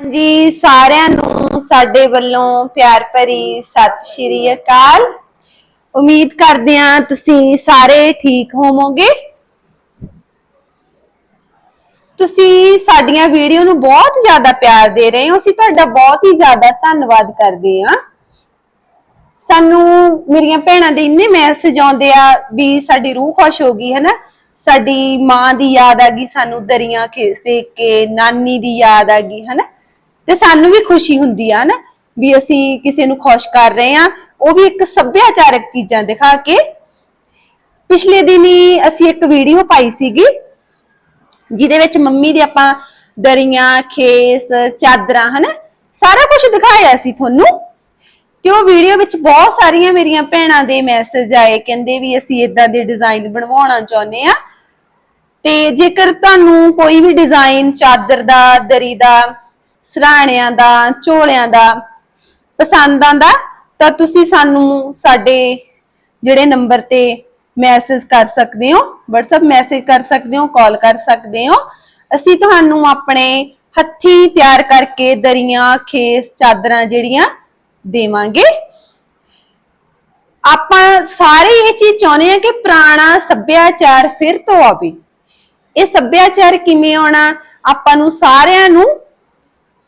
ਜੀ ਸਾਰਿਆਂ ਨੂੰ ਸਾਡੇ ਵੱਲੋਂ ਪਿਆਰ ਭਰੀ ਸਤਿ ਸ਼੍ਰੀ ਅਕਾਲ। ਉਮੀਦ ਕਰਦੇ ਹਾਂ ਤੁਸੀਂ ਸਾਰੇ ਠੀਕ ਹੋਵੋਗੇ। ਤੁਸੀਂ ਸਾਡੀਆਂ ਵੀਡੀਓ ਨੂੰ ਬਹੁਤ ਜ਼ਿਆਦਾ ਪਿਆਰ ਦੇ ਰਹੇ ਹੋ। ਅਸੀਂ ਤੁਹਾਡਾ ਬਹੁਤ ਹੀ ਜ਼ਿਆਦਾ ਧੰਨਵਾਦ ਕਰਦੇ ਹਾਂ। ਸਾਨੂੰ ਮੇਰੀਆਂ ਭੈਣਾਂ ਦੇ ਇੰਨੇ ਮੈਸੇਜ ਆਉਂਦੇ ਆ ਵੀ ਸਾਡੀ ਰੂਹ ਖੁਸ਼ ਹੋ ਗਈ ਹੈ ਨਾ ਸਾਡੀ ਮਾਂ ਦੀ ਯਾਦ ਆ ਗਈ ਸਾਨੂੰ ਦਰੀਆਂ ਖੇਸ ਦੇਖ ਕੇ, ਨਾਨੀ ਦੀ ਯਾਦ ਆ ਗਈ ਹੈ ਨਾ ਤੇ ਸਾਨੂੰ ਵੀ ਖੁਸ਼ੀ ਹੁੰਦੀ ਆ ਨਾ ਵੀ ਅਸੀਂ ਕਿਸੇ ਨੂੰ ਖੁਸ਼ ਕਰ ਰਹੇ ਆ। ਉਹ ਵੀ ਇੱਕ ਸੱਭਿਆਚਾਰਕ ਚੀਜ਼ਾਂ ਦਿਖਾ ਕੇ। ਪਿਛਲੇ ਦਿਨ ਹੀ ਅਸੀਂ ਇੱਕ ਵੀਡੀਓ ਪਾਈ ਸੀਗੀ, ਜਿਹਦੇ ਵਿੱਚ ਮੰਮੀ ਦੇ ਆਪਾਂ ਦਰੀਆਂ, ਖੇਸ, ਚਾਦਰਾਂ, ਹਨਾ, ਸਾਰਾ ਕੁਝ ਦਿਖਾਇਆ ਸੀ ਤੁਹਾਨੂੰ। ਤੇ ਉਹ ਵੀਡੀਓ ਵਿੱਚ ਬਹੁਤ ਸਾਰੀਆਂ ਮੇਰੀਆਂ ਭੈਣਾਂ ਦੇ ਮੈਸੇਜ ਆਏ, ਕਹਿੰਦੇ ਵੀ ਅਸੀਂ ਇਦਾਂ ਦੇ ਡਿਜ਼ਾਈਨ ਬਣਵਾਉਣਾ ਚਾਹੁੰਦੇ ਆ। ਤੇ ਜੇਕਰ ਤੁਹਾਨੂੰ ਕੋਈ ਵੀ ਡਿਜ਼ਾਈਨ ਚਾਦਰ ਦਾ, ਦਰੀ ਦਾ ਸਰਾਣਿਆਂ ਦਾ, ਝੋਲਿਆਂ ਦਾ, ਪਸੰਦ ਆਂਦਾ ਤਾਂ ਤੁਸੀਂ ਸਾਨੂੰ ਸਾਡੇ ਜਿਹੜੇ ਨੰਬਰ ਤੇ ਮੈਸੇਜ ਕਰ ਸਕਦੇ ਹੋ, WhatsApp ਮੈਸੇਜ ਕਰ ਸਕਦੇ ਹੋ ਕਾਲ ਕਰ ਸਕਦੇ ਹੋ। ਅਸੀਂ ਤੁਹਾਨੂੰ ਆਪਣੇ ਹੱਥੀਂ ਤਿਆਰ ਕਰਕੇ ਦਰੀਆਂ, ਖੇਸ, ਚਾਦਰਾਂ ਜਿਹੜੀਆਂ ਦੇਵਾਂਗੇ। ਆਪਾਂ ਸਾਰੇ ਇਹ ਚੀਜ਼ ਚਾਹੁੰਦੇ ਆ ਕਿ ਪੁਰਾਣਾ ਸੱਭਿਆਚਾਰ ਫਿਰ ਤੋਂ ਆਵੇ। ਇਹ ਸੱਭਿਆਚਾਰ ਕਿਵੇਂ ਆਉਣਾ? ਆਪਾਂ ਨੂੰ ਸਾਰਿਆਂ ਨੂੰ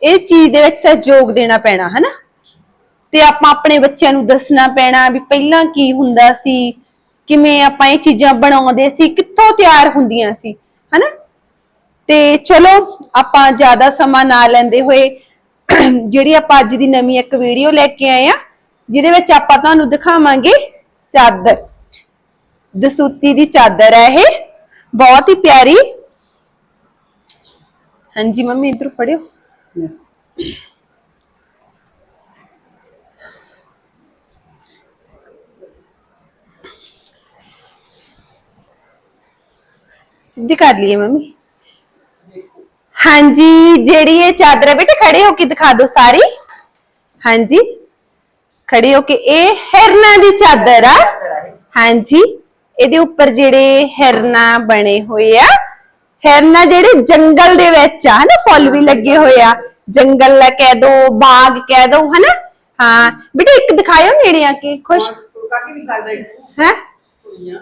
ਇਹ ਚੀਜ਼ ਦੇ ਵਿੱਚ ਸਹਿਯੋਗ ਦੇਣਾ ਪੈਣਾ, ਹਨਾ? ਤੇ ਆਪਾਂ ਆਪਣੇ ਬੱਚਿਆਂ ਨੂੰ ਦੱਸਣਾ ਪੈਣਾ ਵੀ ਪਹਿਲਾਂ ਕੀ ਹੁੰਦਾ ਸੀ, ਕਿਵੇਂ ਆਪਾਂ ਇਹ ਚੀਜ਼ਾਂ ਬਣਾਉਂਦੇ ਸੀ, ਕਿੱਥੋਂ ਤਿਆਰ ਹੁੰਦੀਆਂ ਸੀ, ਹਨਾ? ਤੇ ਚਲੋ, ਆਪਾਂ ਜ਼ਿਆਦਾ ਸਮਾਂ ਨਾ ਲੈਂਦੇ ਹੋਏ ਜਿਹੜੀ ਆਪਾਂ ਅੱਜ ਦੀ ਨਵੀਂ ਇੱਕ ਵੀਡੀਓ ਲੈ ਕੇ ਆਏ ਆ, ਜਿਹਦੇ ਵਿੱਚ ਆਪਾਂ ਤੁਹਾਨੂੰ ਦਿਖਾਵਾਂਗੇ ਚਾਦਰ। ਦਸੂਤੀ ਦੀ ਚਾਦਰ ਹੈ ਇਹ, ਬਹੁਤ ਹੀ ਪਿਆਰੀ। ਹਾਂਜੀ, ਮੰਮੀ ਇਧਰ ਫੜਿਓ। ਸਿੱਧੀ ਕਰ ਲਈਏ ਮੰਮੀ। ਹਾਂਜੀ, ਜਿਹੜੀ ਇਹ ਚਾਦਰ ਹੈ ਬੇਟੇ, ਖੜੇ ਹੋ ਕੇ ਦਿਖਾ ਦਿਓ ਸਾਰੀ। ਹਾਂਜੀ, ਖੜੇ ਹੋ ਕੇ। ਇਹ ਹਿਰਨਾ ਦੀ ਚਾਦਰ ਆ। ਹਾਂਜੀ, ਇਹਦੇ ਉੱਪਰ ਜਿਹੜੇ ਹਿਰਨਾ ਬਣੇ ਹੋਏ ਆ, ਹਿਰਨਾ ਜਿਹੜੇ ਜੰਗਲ ਦੇ ਵਿੱਚ ਆ, ਹਨਾ, ਫੁੱਲ ਵੀ ਲੱਗੇ ਹੋਏ ਆ। ਜੰਗਲ ਲੈ ਕਹਿ ਦੋ ਬਾਗ ਕਹਿ ਦੋ ਹਨਾ? ਹਾਂ ਬੇਟੇ ਇੱਕ ਦਿਖਾਇਓ ਨੇੜੇ ਆ ਕੇ ਖੁਸ਼? ਕਾਕੀ ਵੀ ਸਕਦਾ ਹੈ? ਕੁੜੀਆਂ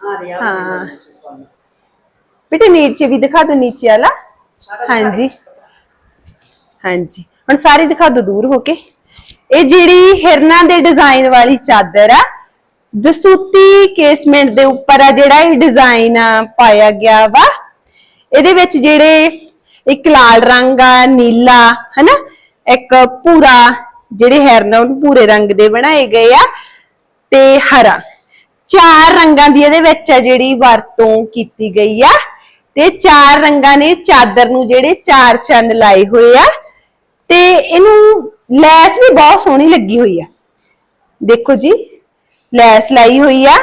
ਆ ਰਿਹਾ ਹਾਂ। ਬੇਟੇ ਨੀਚੇ ਵੀ ਦਿਖਾ ਦੋ ਨੀਚੇ ਵਾਲਾ। ਹਾਂਜੀ। ਹਾਂਜੀ। ਹੁਣ ਸਾਰੀ ਦਿਖਾ ਦੋ ਦੂਰ ਹੋ ਕੇ। ਇਹ ਜਿਹੜੀ ਹਿਰਨਾ ਦੇ ਡਿਜ਼ਾਈਨ ਵਾਲੀ ਚਾਦਰ ਆ ਦਸੂਤੀ ਕੇਸਮੈਂਟ ਦੇ ਉੱਪਰ ਆ ਜਿਹੜਾ ਇਹ ਡਿਜ਼ਾਈਨ ਆ ਪਾਇਆ ਗਿਆ ਵਾ। ਇਹਦੇ ਵਿੱਚ ਜਿਹੜੇ ਇੱਕ ਲਾਲ ਰੰਗ ਆ, ਨੀਲਾ, ਹਨਾ? ਇੱਕ ਪੂਰਾ ਜਿਹੜੇ ਹਿਰਨ ਆ ਉਹਨੂੰ ਪੂਰੇ ਰੰਗ ਦੇ ਬਣਾਏ ਗਏ ਆ ਤੇ ਹਰਾ। ਚਾਰ ਰੰਗਾਂ ਦੀ ਇਹਦੇ ਵਿੱਚ ਆ ਜਿਹੜੀ ਵਰਤੋਂ ਕੀਤੀ ਗਈ ਆ ਤੇ ਚਾਰ ਰੰਗਾਂ ਨੇ ਚਾਦਰ ਨੂੰ ਜਿਹੜੇ ਚਾਰ ਚੰਨ ਲਾਏ ਹੋਏ ਆ ਤੇ ਇਹਨੂੰ ਲੈਸ ਵੀ ਬਹੁਤ ਸੋਹਣੀ ਲੱਗੀ ਹੋਈ ਆ। ਦੇਖੋ ਜੀ, ਲੈਸ ਲਾਈ ਹੋਈ ਆ,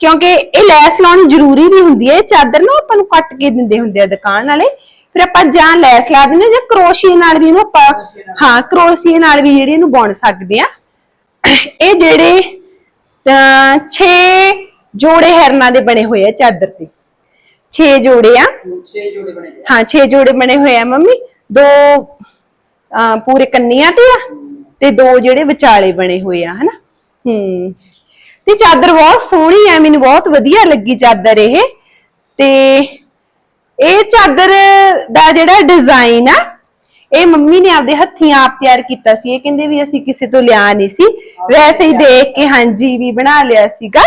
ਕਿਉਂਕਿ ਇਹ ਲੈਸ ਲਾਉਣੀ ਜ਼ਰੂਰੀ ਵੀ ਹੁੰਦੀ ਹੈ ਇਹ ਚਾਦਰ ਨੂੰ ਆਪਾਂ ਨੂੰ ਕੱਟ ਕੇ ਦਿੰਦੇ ਹੁੰਦੇ ਆ ਦੁਕਾਨ ਵਾਲੇ। ਫਿਰ ਆਪਾਂ ਜਾਂ ਲੈਸ ਲਾ ਦਿੰਦੇ ਜਾਂ ਕਰੋਸ਼ੀਏ ਨਾਲ ਵੀ ਇਹਨੂੰ ਆਪਾਂ ਹਾਂ ਕਰੋਸ਼ੀਏ ਨਾਲ ਵੀ ਜਿਹੜੀ ਇਹਨੂੰ ਬੁਣ ਸਕਦੇ ਆ। ਇਹ ਜਿਹੜੇ ਤਾਂ 6 ਜੋੜੇ ਹਿਰਨਾਂ ਦੇ ਬਣੇ ਹੋਏ ਆ ਚਾਦਰ ਤੇ। 6 ਜੋੜੇ ਆ। ਛੇ ਜੋੜੇ ਬਣੇ ਨੇ। ਹਾਂ 6 ਜੋੜੇ ਬਣੇ ਹੋਏ ਆ ਮੰਮੀ। ਦੋ ਪੂਰੇ ਕੰਨੀਆਂ ਤੇ ਆ ਤੇ ਦੋ ਜਿਹੜੇ ਵਿਚਾਲੇ ਬਣੇ ਹੋਏ ਆ ਹਨਾ? ਹੂੰ। ਤੇ ਚਾਦਰ ਬਹੁਤ ਸੋਹਣੀ ਆ ਮੈਨੂੰ ਬਹੁਤ ਵਧੀਆ ਲੱਗੀ ਚਾਦਰ ਇਹ। ਤੇ ਇਹ ਚਾਦਰ ਦਾ ਜਿਹੜਾ ਡਿਜ਼ਾਈਨ ਆ ਇਹ ਮੰਮੀ ਨੇ ਆਪਦੇ ਹੱਥੀਂ ਆਪ ਤਿਆਰ ਕੀਤਾ ਸੀ। ਇਹ ਕਹਿੰਦੇ ਵੀ ਅਸੀਂ ਕਿਸੇ ਤੋਂ ਲਿਆ ਨਹੀਂ ਸੀ। ਵੈਸੇ ਹੀ ਦੇਖ ਕੇ ਹਾਂਜੀ ਵੀ ਬਣਾ ਲਿਆ ਸੀਗਾ।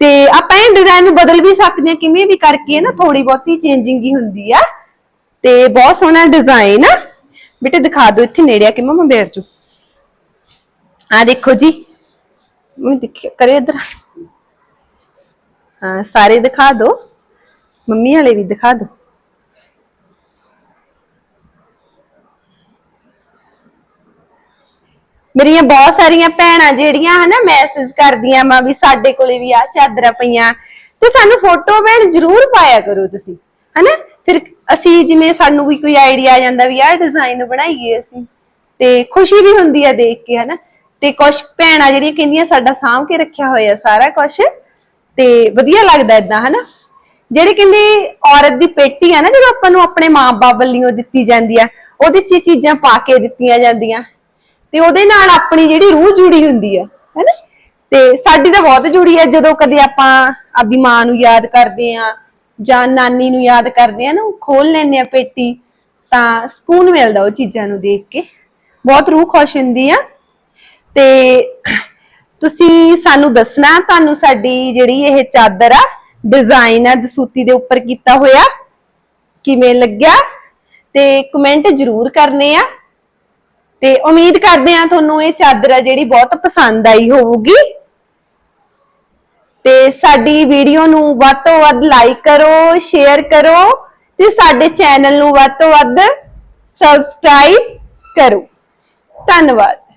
ਤੇ ਆਪਾਂ ਇਹ ਡਿਜ਼ਾਈਨ ਨੂੰ ਬਦਲ ਵੀ ਸਕਦੇ ਹਾਂ ਕਿਵੇਂ ਵੀ ਕਰਕੇ ਨਾ ਥੋੜੀ ਬਹੁਤੀ ਚੇਂਜਿੰਗ ਹੀ ਹੁੰਦੀ ਆ। ਤੇ ਬਹੁਤ ਸੋਹਣਾ ਡਿਜ਼ਾਈਨ ਆ। ਬੇਟੇ ਦਿਖਾ ਦਿਓ ਇੱਥੇ ਨੇੜੇ ਆ ਕਿ ਮਮਾ ਬੈਠ ਜਾਓ। ਆ ਦੇਖੋ ਜੀ। ਮੈਂ ਦੇਖਿਓ ਕਰੇ ਇਧਰ। ਹਾਂ ਸਾਰੇ ਦਿਖਾ ਦਿਓ। ਮੰਮੀ ਵਾਲੇ ਵੀ ਦਿਖਾ ਦਿਓ ਮੇਰੀਆਂ ਬਹੁਤ ਸਾਰੀਆਂ ਭੈਣਾਂ ਜਿਹੜੀਆਂ ਹਨਾ ਮੈਸੇਜ ਕਰਦੀਆਂ ਮਾ ਵੀ ਸਾਡੇ ਕੋਲੇ ਵੀ ਆ ਚਾਦਰਾਂ ਪਈਆਂ। ਤੇ ਸਾਨੂੰ ਫੋਟੋ ਭੈਣ ਜ਼ਰੂਰ ਪਾਇਆ ਕਰੋ ਤੁਸੀਂ, ਹਨਾ? ਫਿਰ ਅਸੀਂ ਜਿਵੇਂ ਸਾਨੂੰ ਵੀ ਕੋਈ ਆਈਡੀਆ ਆ ਜਾਂਦਾ ਵੀ ਆਹ ਡਿਜ਼ਾਈਨ ਬਣਾਈਏ ਅਸੀਂ, ਤੇ ਖੁਸ਼ੀ ਵੀ ਹੁੰਦੀ ਆ ਦੇਖ ਕੇ, ਹਨਾ? ਤੇ ਕੁਝ ਭੈਣਾਂ ਜਿਹੜੀਆਂ ਕਹਿੰਦੀਆਂ ਸਾਡਾ ਸਾਂਭ ਕੇ ਰੱਖਿਆ ਹੋਇਆ ਸਾਰਾ ਕੁਝ ਤੇ ਵਧੀਆ ਲੱਗਦਾ ਇਦਾਂ ਹਨਾ? ਜਿਹੜੀ ਕਹਿੰਦੇ ਔਰਤ ਦੀ ਪੇਟੀ ਆ ਨਾ, ਜਦੋਂ ਆਪਾਂ ਨੂੰ ਆਪਣੇ ਮਾਂ-ਬਾਪ ਵੱਲੋਂ ਦਿੱਤੀ ਜਾਂਦੀ ਆ, ਉਹਦੇ 'ਚ ਇਹ ਚੀਜ਼ਾਂ ਪਾ ਕੇ ਦਿੱਤੀਆਂ ਜਾਂਦੀਆਂ। ਤੇ ਉਹਦੇ ਨਾਲ ਆਪਣੀ ਜਿਹੜੀ ਰੂਹ ਜੁੜੀ ਹੁੰਦੀ ਆ, ਹੈਨਾ? ਤੇ ਸਾਡੀ ਤਾਂ ਬਹੁਤ ਜੁੜੀ ਆ, ਜਦੋਂ ਕਦੇ ਆਪਾਂ ਆਪਦੀ ਮਾਂ ਨੂੰ ਯਾਦ ਕਰਦੇ ਆ, ਜਾਂ ਨਾਨੀ ਨੂੰ ਯਾਦ ਕਰਦੇ ਆ ਨਾ, ਉਹ ਖੋਲ ਲੈਂਦੇ ਆ ਪੇਟੀ, ਤਾਂ ਸਕੂਨ ਮਿਲਦਾ ਉਹ ਚੀਜ਼ਾਂ ਨੂੰ ਦੇਖ ਕੇ। ਬਹੁਤ ਰੂਹ ਖੁਸ਼ ਹੁੰਦੀ ਆ। ਤੇ ਤੁਸੀਂ ਸਾਨੂੰ ਦੱਸਣਾ, ਤੁਹਾਨੂੰ ਸਾਡੀ ਜਿਹੜੀ ਇਹ ਚਾਦਰ ਆ ਡਿਜ਼ਾਈਨ ਆ, ਦਸੂਤੀ ਦੇ ਉੱਪਰ ਕੀਤਾ ਹੋਇਆ। ਕਿਵੇਂ ਲੱਗਿਆ? ਤੇ ਕਮੈਂਟ ਜ਼ਰੂਰ ਕਰਨੇ ਆ। ਤੇ ਉਮੀਦ ਕਰਦੇ ਆ ਤੁਹਾਨੂੰ ਇਹ ਚਾਦਰ ਆ ਜਿਹੜੀ ਬਹੁਤ ਪਸੰਦ ਆਈ ਹੋਊਗੀ। ਤੇ ਸਾਡੀ ਵੀਡੀਓ ਨੂੰ ਵੱਧ ਤੋਂ ਵੱਧ ਲਾਈਕ ਕਰੋ ਸ਼ੇਅਰ ਕਰੋ ਤੇ ਸਾਡੇ ਚੈਨਲ ਨੂੰ ਵੱਧ ਤੋਂ ਵੱਧ ਸਬਸਕ੍ਰਾਈਬ ਕਰੋ। ਧੰਨਵਾਦ।